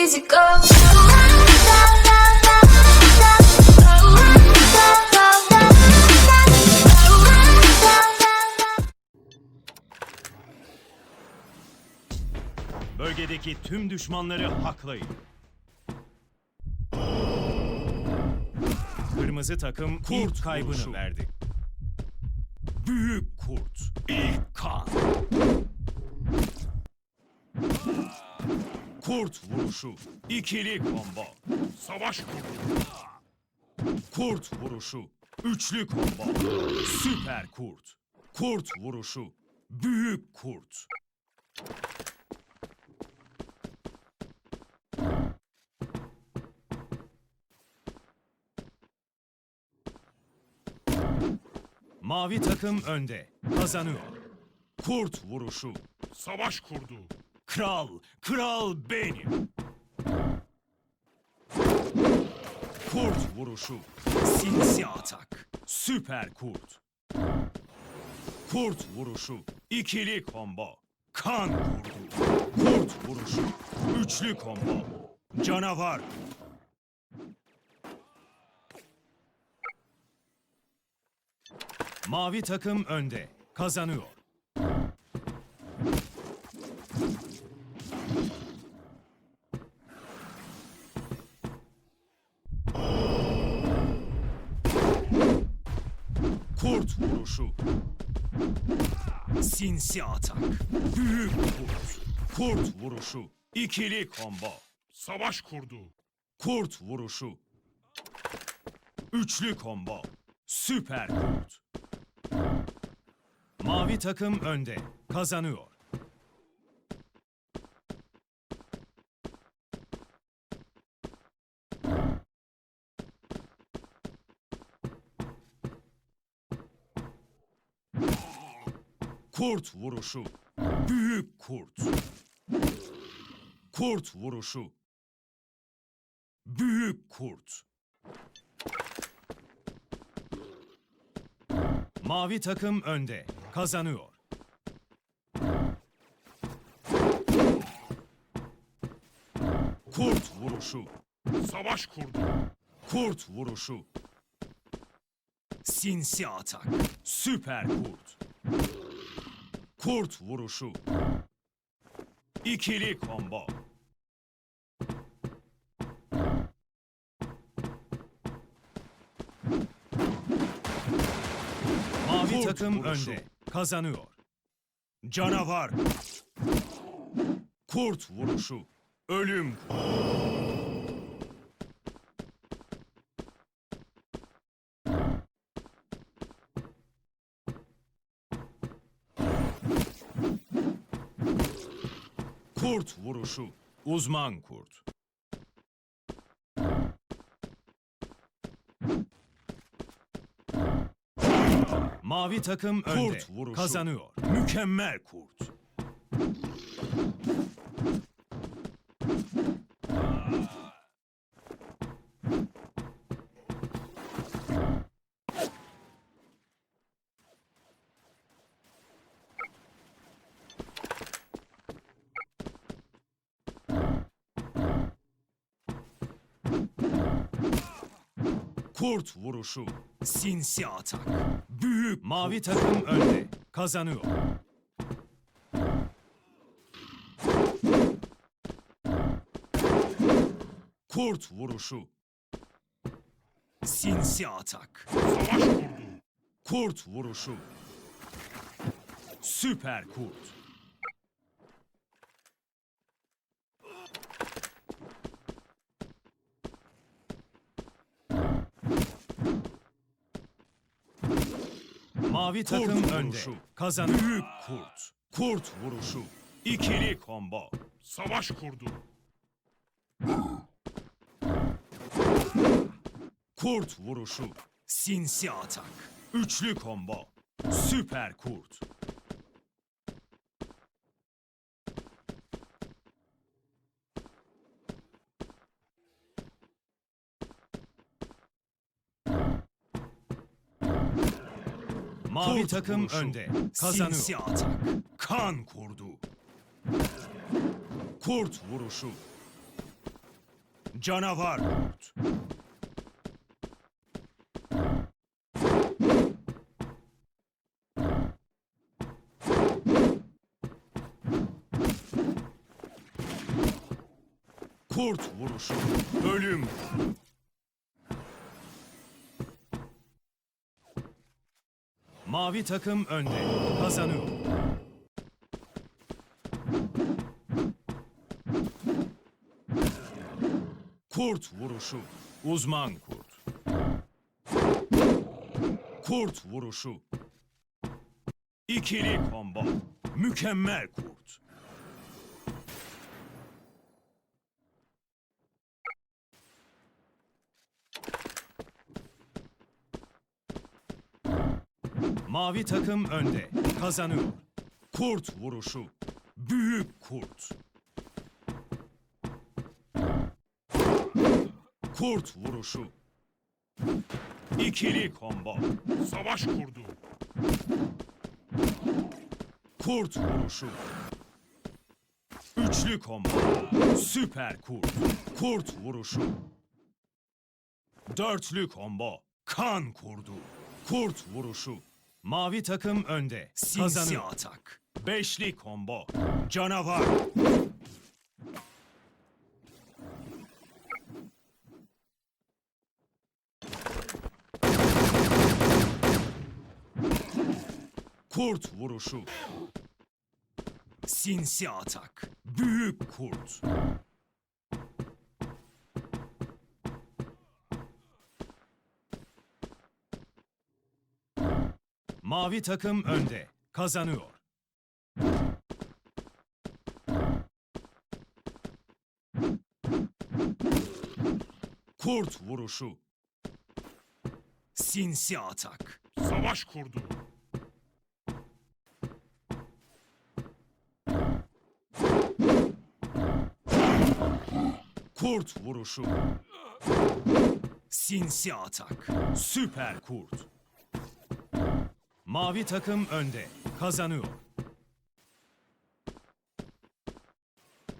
easy go. Bölgedeki tüm düşmanları haklayın. Kırmızı takım ilk kaybını vuruşu. verdi. Büyük kurt. ilk kan. Kurt vuruşu. ikili combo. Savaş kurdu. Kurt vuruşu. Üçlü combo. Süper kurt. Kurt vuruşu. Büyük kurt. Mavi takım önde. Kazanıyor. Kurt vuruşu. Savaş kurdu. Kral, kral benim. Kurt vuruşu. Sinsi atak. Süper kurt. Kurt vuruşu. İkili combo. Kan kurdu. Kurt vuruşu. Üçlü combo. Canavar. Mavi takım önde. Kazanıyor. Sinsi atak. Büyük kurt. Kurt vuruşu. İkili combo. Savaş kurdu. Kurt vuruşu. Üçlü combo. Süper kurt. Mavi takım önde. Kazanıyor. Kurt vuruşu. Büyük kurt. Kurt vuruşu. Büyük kurt. Mavi takım önde. Kazanıyor. Kurt vuruşu. Savaş kurdu. Kurt vuruşu. Sinsi atak. Süper kurt. Kurt vuruşu. İkili combo. Mavi Kurt takım vuruşu. önde. Kazanıyor. Canavar. Kurt vuruşu. Ölüm. Kurt vuruşu. Uzman kurt. Mavi takım önde. Kurt vuruşu. Kazanıyor. Mükemmel kurt. Kurt vuruşu. Sinsi atak. Büyük mavi takım önde. Kazanıyor. Kurt vuruşu. Sinsi atak. Savaş kurdu. Kurt vuruşu. Süper kurt. Mavi takım önde. vuruşu. Kazanıyor. Büyük kurt. Kurt vuruşu. İkili combo. Savaş kurdu. Kurt vuruşu. Sinsi atak. Üçlü combo. Süper kurt. Mavi Kurt takım vuruşu. önde. Kazanıyor. Sinsi atak. Kan kurdu. Kurt vuruşu. Canavar kurt. Kurt vuruşu. Ölüm. Mavi takım önde. Kazanıyor. Kurt vuruşu. Uzman kurt. Kurt vuruşu. İkili combo. Mükemmel kurt. Mavi takım önde. Kazanıyor. Kurt vuruşu. Büyük kurt. Kurt vuruşu. İkili combo. Savaş kurdu. Kurt vuruşu. Üçlü combo. Süper kurt. Kurt vuruşu. Dörtlü combo. Kan kurdu. Kurt vuruşu. Mavi takım önde. Sinsi atak. Beşli combo. Canavar. Kurt vuruşu. Sinsi atak. Büyük kurt. Mavi takım önde. Kazanıyor. Kurt vuruşu. Sinsi atak. Savaş kurdu. Kurt vuruşu. Sinsi atak. Süper kurt. Mavi takım önde. Kazanıyor.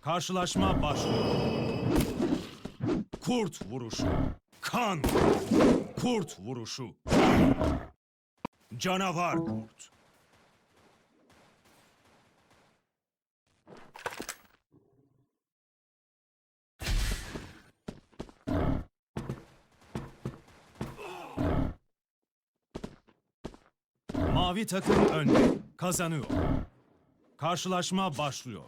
Karşılaşma başlıyor. Kurt vuruşu. Kan. Kurt vuruşu. Canavar kurt. Mavi takım önde. Kazanıyor. Karşılaşma başlıyor.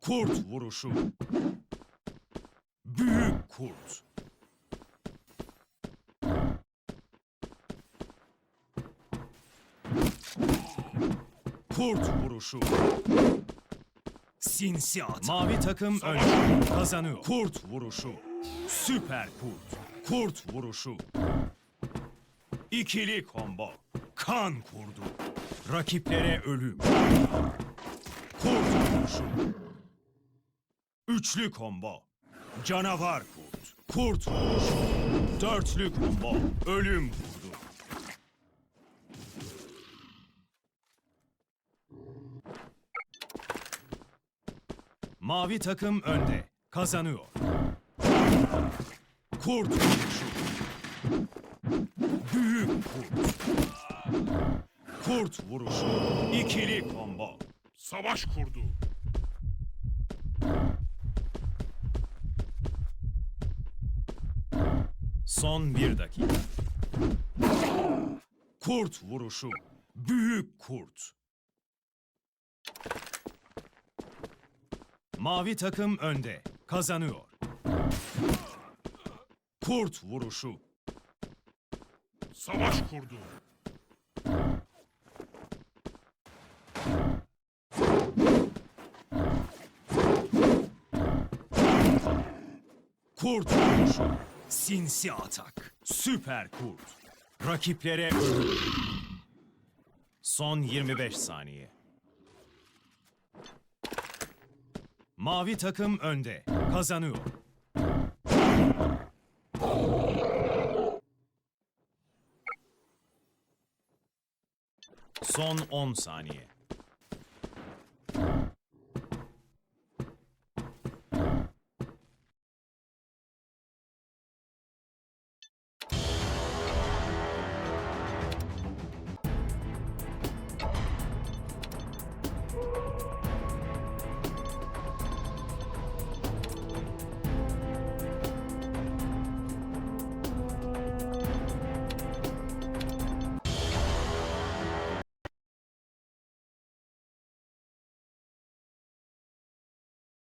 Kurt vuruşu. Büyük kurt. Kurt vuruşu. Sinsi at. Mavi takım önde. Kazanıyor. Kurt vuruşu. Süper kurt. Kurt vuruşu. İkili combo. Kan kurdu. Rakiplere ölüm. Kurt vuruşu. Üçlü combo. Canavar kurt. Kurt vuruşu. Dörtlü combo. Ölüm kurdu. Mavi takım önde. Kazanıyor. Kurt vuruşu. Büyük kurt. Kurt vuruşu. İkili combo. Savaş kurdu. Son bir dakika. Kurt vuruşu. Büyük kurt. Mavi takım önde. Kazanıyor. Kurt vuruşu. Savaş kurdu. Kurt vuruşu. Sinsi atak. Süper kurt. Rakiplere. Son 25 saniye. Mavi takım önde. Kazanıyor. Son 10 saniye.